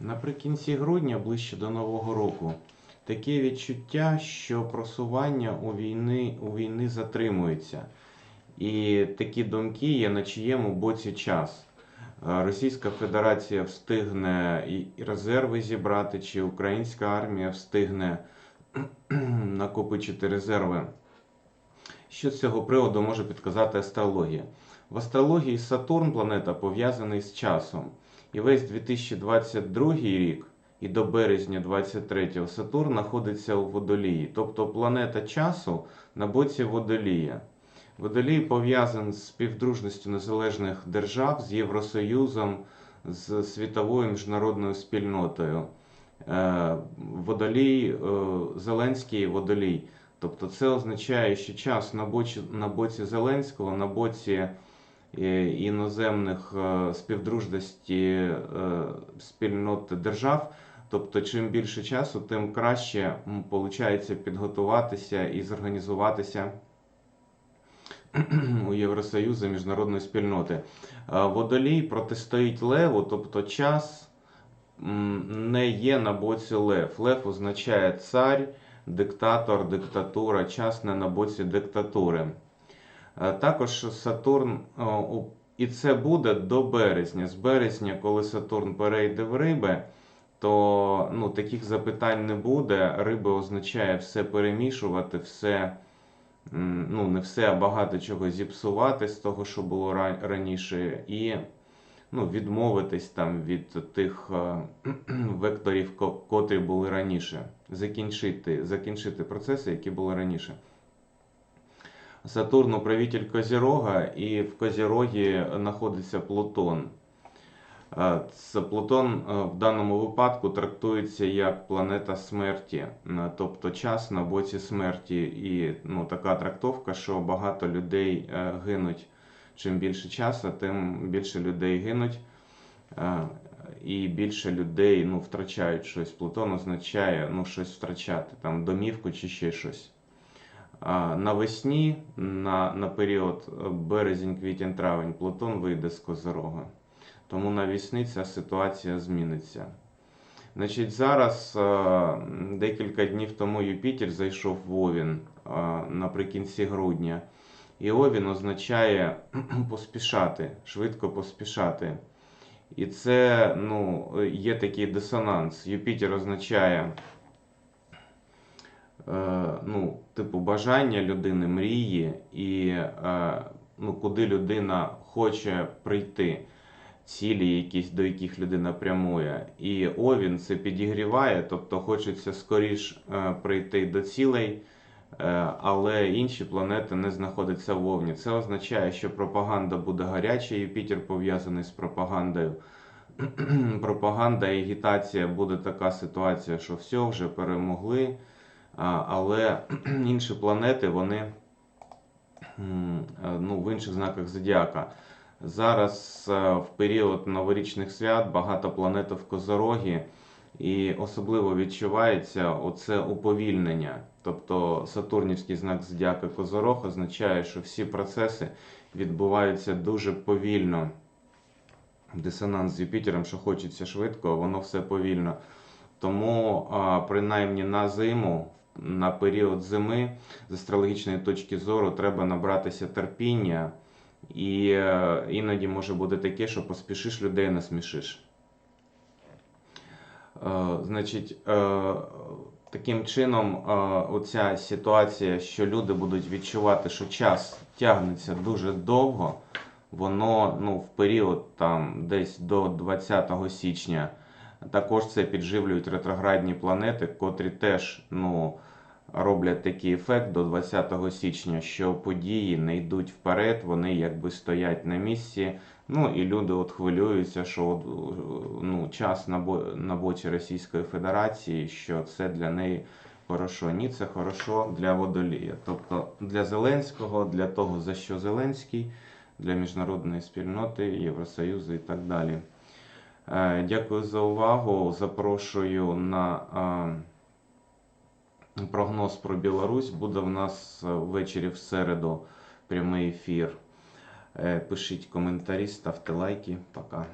Наприкінці грудня, ближче до Нового року, таке відчуття, що просування у війни, у війни затримується. І такі думки є на чиєму боці час. Е, Російська Федерація встигне і резерви зібрати, чи українська армія встигне накопичити резерви. Що з цього приводу може підказати астрологія? В астрології Сатурн, планета, пов'язаний з часом. І весь 2022 рік і до березня 23 Сатурн знаходиться у водолії. Тобто планета часу на боці водолія. Водолій пов'язаний з співдружністю незалежних держав, з Євросоюзом, з світовою міжнародною спільнотою. Е, Водолій, е, Зеленський водолій. Тобто це означає, що час на боці, на боці Зеленського, на боці іноземних е, співдружності е, спільнот держав. Тобто, чим більше часу, тим краще виходить підготуватися і зорганізуватися у Євросоюзу міжнародної спільноти. Е, Водолій протистоїть Леву, тобто час не є на боці Лев. Лев означає цар, диктатор, диктатура, час не на боці диктатури. Е, Також Сатурн, і це буде до березня. З березня, коли Сатурн перейде в риби, то ну, таких запитань не буде. Риби означає все перемішувати, все, ну не все, а багато чого зіпсувати з того, що було раніше, і ну, відмовитись там від тих е, векторів, котрі були раніше. Закінчити, закінчити процеси, які були раніше. Сатурн управитель Козірога, і в Козірогі знаходиться Плутон. Е, Плутон е, в даному випадку трактується як планета смерті, е, тобто час на боці смерті. І ну, така трактовка, що багато людей гинуть. Чим більше часу, тим більше людей гинуть. І більше людей ну, втрачають щось. Плутон означає ну, щось втрачати, там домівку чи ще щось. Навесні, на, на період е, березень, квітень, травень, Плутон вийде з Козирога. Тому навесні ця ситуація зміниться. Значить, зараз е, декілька днів тому Юпітер зайшов в Овін е, наприкінці грудня. І Овін означає поспішати, швидко поспішати. І це ну, є такий дисонанс. Юпітер означає ну, типу бажання людини, мрії, і е, ну, куди людина хоче прийти, цілі, якісь, до яких людина прямує. І Овін це підігріває, тобто хочеться скоріш е, прийти до цілей. Е, Але інші планети не знаходяться в Овні. Це означає, що пропаганда буде гаряча. Юпітер пов'язаний з пропагандою. Пропаганда і агітація буде така ситуація, що все вже перемогли. Але інші планети вони е, ну, в інших знаках зодіака. Зараз е, в період новорічних свят багато планет в Козорогі, і особливо відчувається оце уповільнення. Тобто Сатурнівський знак зодіака Козорог означає, що всі процеси відбуваються дуже повільно. Дисонанс з Юпітером, що хочеться швидко, воно все повільно. Тому, принаймні на зиму, на період зими, з астрологічної точки зору, треба набратися терпіння. І е, іноді може бути таке, що поспішиш людей насмішиш. Е, Значить, е, таким чином, оця ситуація, що люди будуть відчувати, що час тягнеться дуже довго, воно ну, в період там десь до 20 січня. Також це підживлюють ретроградні планети, котрі теж ну, роблять такий ефект до 20 січня, що події не йдуть вперед, вони якби стоять на місці. Ну і люди от хвилюються, що от, ну, час на боці Російської Федерації, що це для неї хорошо. Ні, це хорошо для водолія. Тобто для Зеленського, для того, за що Зеленський, для міжнародної спільноти, Євросоюзу і так далі. Е, Дякую за увагу. Запрошую на е, прогноз про Білорусь. Буде в нас е, ввечері в середу прямий ефір. Е, Пишіть коментарі, ставте лайки. Пока.